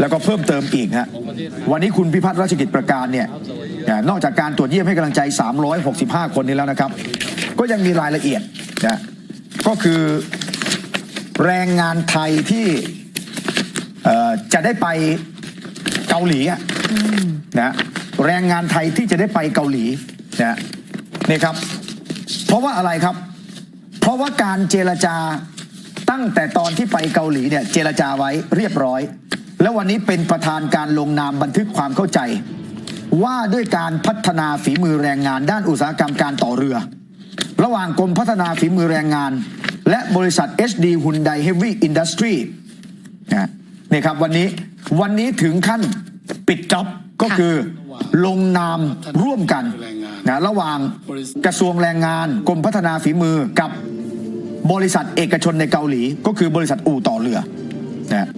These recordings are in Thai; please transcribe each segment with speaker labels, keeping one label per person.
Speaker 1: แล้วก็เพิ่มเติมอีกฮะวันนี้คุณพิพัฒน์ราชกิจประการเนี่ยนอกจากการตรวจเยี่ยมให้กำลังใจ 365 คนนี้แล้วนะครับ ก็ยังมีรายละเอียดนะก็คือแรงงานไทยที่จะได้ไปเกาหลีนะแรงงานไทยที่จะได้ไปเกาหลีนะนี่ครับ เพราะว่าอะไรครับ เพราะว่าการเจรจาตั้งแต่ตอนที่ไปเกาหลีเนี่ยเจรจาไว้เรียบร้อย แล้ววันนี้เป็นประธานการลงนามบันทึกความเข้าใจ ว่าด้วยการพัฒนาฝีมือแรงงานด้านอุตสาหกรรมการต่อเรือ ระหว่างกรมพัฒนาฝีมือแรงงาน และบริษัท HD Hyundai Heavy Industry นะนี่ครับวันนี้วันนี้ถึงขั้นปิดจ็อบก็คือลงนามร่วมกันนะระหว่างกระทรวงแรงงานกรมพัฒนาฝีมือกับบริษัทเอกชนในเกาหลี ก็คือบริษัทอู่ต่อเรือนะ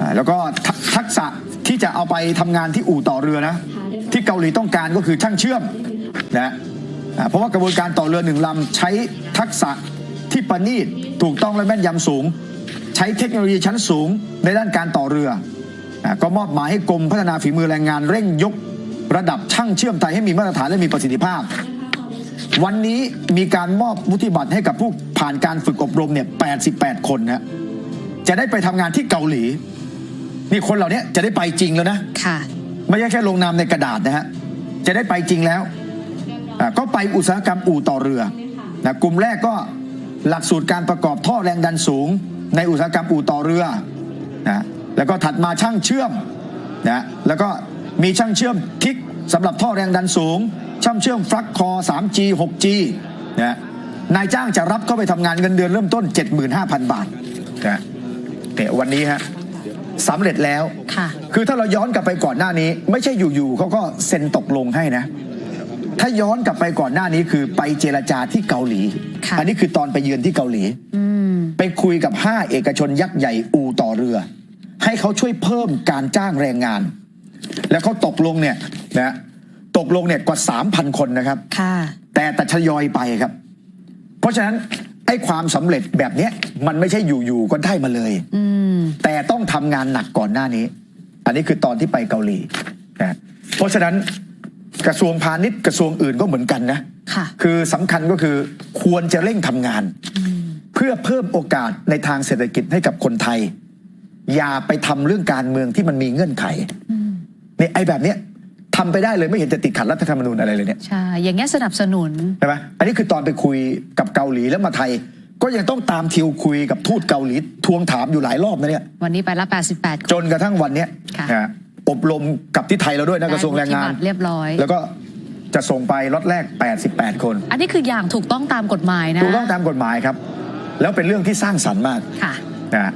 Speaker 1: อ่าแล้วก็ทักทักษะที่จะเอาไปทำงานที่อู่ต่อเรือนะ ที่เกาหลีต้องการก็คือช่างเชื่อมนะอ่าเพราะว่ากระบวนการต่อเรือหนึ่งลำใช้ทักษะที่ประณีตถูกต้องและแม่นยำสูง ใช้เทคโนโลยีชั้นสูงในด้านการต่อเรืออาก็มอบหมายให้กรมพัฒนาฝีมือแรงงานเร่งยกระดับช่างเชื่อมไทยให้มีมาตรฐานและมีประสิทธิภาพ วันนี้มีการมอบวุฒิบัตรให้กับผู้ผ่านการฝึกอบรมเนี่ย 88 คนนะจะได้ไปทำงานที่เกาหลี นี่คนเหล่านี้จะได้ไปจริงแล้วนะ
Speaker 2: ค่ะ
Speaker 1: ไม่ใช่แค่ลงนามในกระดาษนะฮะ จะได้ไปจริงแล้วอ่าก็ไปอุตสาหกรรมอู่ต่อเรือนะกลุ่มแรกก็หลักสูตรการประกอบท่อแรงดันสูง ในอุตสาหกรรมอู่ต่อเรือนะแล้วก็ถัดมาช่างเชื่อมนะแล้วก็มีช่างเชื่อมทิกสำหรับท่อแรงดันสูง ช่างเชื่อมฟลักคอ 3G 6G นะนายจ้างจะรับเข้าไปทำงานเงินเดือนเริ่มต้น 75,000 บาทนะเนี่ยวันนี้ฮะ สำเร็จแล้ว
Speaker 2: ค่ะ
Speaker 1: คือถ้าเราย้อนกลับไปก่อนหน้านี้ ไม่ใช่อยู่ๆเขาก็เซ็นตกลงให้นะ ถ้าย้อนกลับไปก่อนหน้านี้คือไปเจรจาที่เกาหลี
Speaker 2: ค่ะ
Speaker 1: อันี้คือตอนไปเยือนที่เกาหลี
Speaker 2: อืม
Speaker 1: ไปคุยกับห้าเอกชนยักษ์ใหญ่อู่ต่อเรือ ให้เขาช่วยเพิ่มการจ้างแรงงาน แล้วเขาตกลงเนี่ยนะตกลงเนี่ยกว่า 3,000 คนนะครับ
Speaker 2: ค่ะ
Speaker 1: แต่แต่ทยอยไปครับ เพราะฉะนั้นไอ้ความสำเร็จแบบเนี้ยมันไม่ใช่อยู่ๆก็ได้มาเลย
Speaker 2: อืม
Speaker 1: แต่ต้องทำงานหนักก่อนหน้านี้ อันนี้คือตอนที่ไปเกาหลีนะเพราะฉะนั้นกระทรวงพาณิชย์กระทรวงอื่นก็เหมือนกันนะ
Speaker 2: ค่ะ
Speaker 1: คือสำคัญก็คือควรจะเร่งทำงาน เพื่อเพิ่มโอกาสในทางเศรษฐกิจให้กับคนไทย อย่าไปทำเรื่องการเมืองที่มันมีเงื่อนไขเนี่ยไอ้แบบเนี้ยทำไปได้เลยไม่เห็นจะติดขัดรัฐธรรมนูญอะไรเลยเนี่ย
Speaker 2: ใช่ อย่างเงี้ยสนับสนุน
Speaker 1: ใช่ไหมอันนี้คือตอนไปคุยกับเกาหลีแล้วมาไทย ก็ยังต้องตามทิวคุยกับทูตเกาหลีทวงถามอยู่หลายรอบนะเนี่ย
Speaker 2: วันนี้ไปละ 88
Speaker 1: จนกระทั่งวันเนี้ย
Speaker 2: ค่ะ
Speaker 1: นะอบรมกับที่ไทยเราด้วยนะกระทรวงแรงงาน
Speaker 2: ได้วุฒิบัตรเรียบร้อย
Speaker 1: แล้วก็จะส่งไปล็อตแรก 88 คน
Speaker 2: อันนี้คืออย่างถูกต้องตามกฎหมายนะ
Speaker 1: ถูกต้องตามกฎหมายครับ แล้วเป็นเรื่องที่สร้างสรรค์มาก
Speaker 2: ค่ะ
Speaker 1: นะ